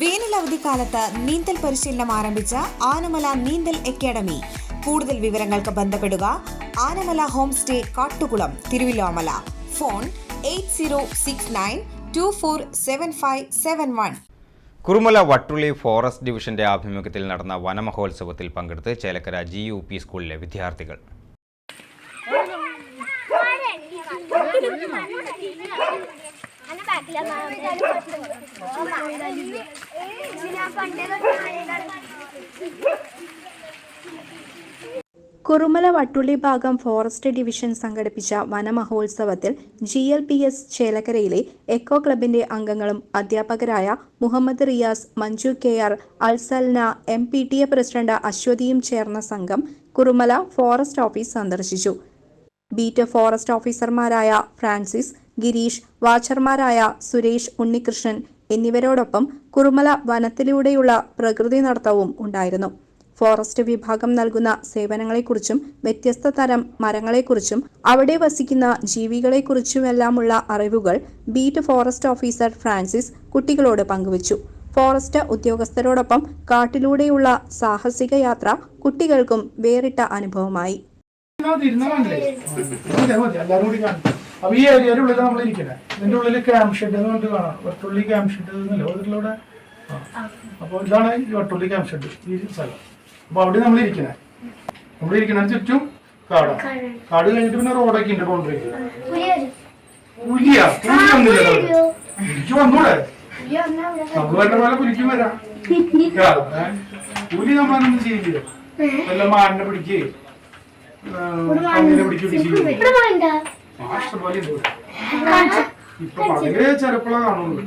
വേനൽ അവധിക്കാലത്ത് നീന്തൽ പരിശീലനം ആരംഭിച്ച ആനമല നീന്തൽ അക്കാദമി. കൂടുതൽ വിവരങ്ങൾക്ക് ബന്ധപ്പെടുക Anamala home stay Kattukulam Thiruvilwamala. Phone eight zero six nine two four seven five seven one. Kurumala Vattulli forest ഡിവിഷന്റെ ആഭിമുഖ്യത്തിൽ നടന്ന വനമഹോത്സവത്തിൽ പങ്കെടുത്ത് ചേലക്കര ജി യു പി സ്കൂളിലെ വിദ്യാർത്ഥികൾ. കുറുമല വട്ടുള്ളി ഭാഗം ഫോറസ്റ്റ് ഡിവിഷൻ സംഘടിപ്പിച്ച വനമഹോത്സവത്തിൽ ജി എൽ പി എസ് ചേലക്കരയിലെ എക്കോ ക്ലബിന്റെ അംഗങ്ങളും അധ്യാപകരായ Muhammad Riyas Manju K R Alsalna M P T A president അശ്വതിയും ചേർന്ന സംഘം കുറുമല ഫോറസ്റ്റ് ഓഫീസ് സന്ദർശിച്ചു. ബീറ്റ് ഫോറസ്റ്റ് ഓഫീസർമാരായ ഫ്രാൻസിസ് ഗിരീഷ് വാച്ചർമാരായ സുരേഷ് ഉണ്ണികൃഷ്ണൻ എന്നിവരോടൊപ്പം കുറുമല വനത്തിലൂടെയുള്ള പ്രകൃതി നടത്തവും ഉണ്ടായിരുന്നു. ഫോറസ്റ്റ് വിഭാഗം നൽകുന്ന സേവനങ്ങളെക്കുറിച്ചും വ്യത്യസ്ത തരം മരങ്ങളെക്കുറിച്ചും അവിടെ വസിക്കുന്ന ജീവികളെക്കുറിച്ചുമെല്ലാമുള്ള അറിവുകൾ ബീറ്റ് ഫോറസ്റ്റ് ഓഫീസർ ഫ്രാൻസിസ് കുട്ടികളോട് പങ്കുവച്ചു. ഫോറസ്റ്റ് ഉദ്യോഗസ്ഥരോടൊപ്പം കാട്ടിലൂടെയുള്ള സാഹസിക യാത്ര കുട്ടികൾക്കും വേറിട്ട അനുഭവമായി. അപ്പൊ ഈ ഏരിയയുടെ ഉള്ളിൽ നമ്മൾ ഇരിക്കുന്നത് ഇതിന്റെ ഉള്ളിൽ ക്യാമ്പ് ഷെഡ് എന്ന് പറഞ്ഞിട്ട് കാണാം. വട്ടുള്ളി ക്യാമ്പ് ഷെഡ് എന്നല്ലേ? ഇതിലൂടെ അപ്പൊ ഇതാണ് ഈ വട്ടുള്ളി ക്യാമ്പ് ഷെഡ് ഈ സ്ഥലം. അപ്പൊ അവിടെ നമ്മൾ ഇരിക്കുന്നത് നമ്മൾ ഇരിക്കുന്ന ചുറ്റും കാടാ. കാട്. കഴിഞ്ഞിട്ട് പിന്നെ റോഡൊക്കെ ഉണ്ട് ബൗണ്ടറി പുലിയാ? പുലി ഒന്നുമില്ല പുലിക്ക് വന്നൂടെ? നമ്മൾ വേണ്ട പോലെ പുലിക്കും വരാം? പുലി നമ്മളൊന്നും ചെയ്യില്ല വല്ല മാനിനെ പിടിക്കുകയും അങ്ങനെ പിടിക്കുകയും ചെയ്യും ഇപ്പൊ വളരെ ചെറുപ്പള കാണുന്നുള്ളൂ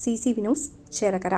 C C Vinos news Chelakkara.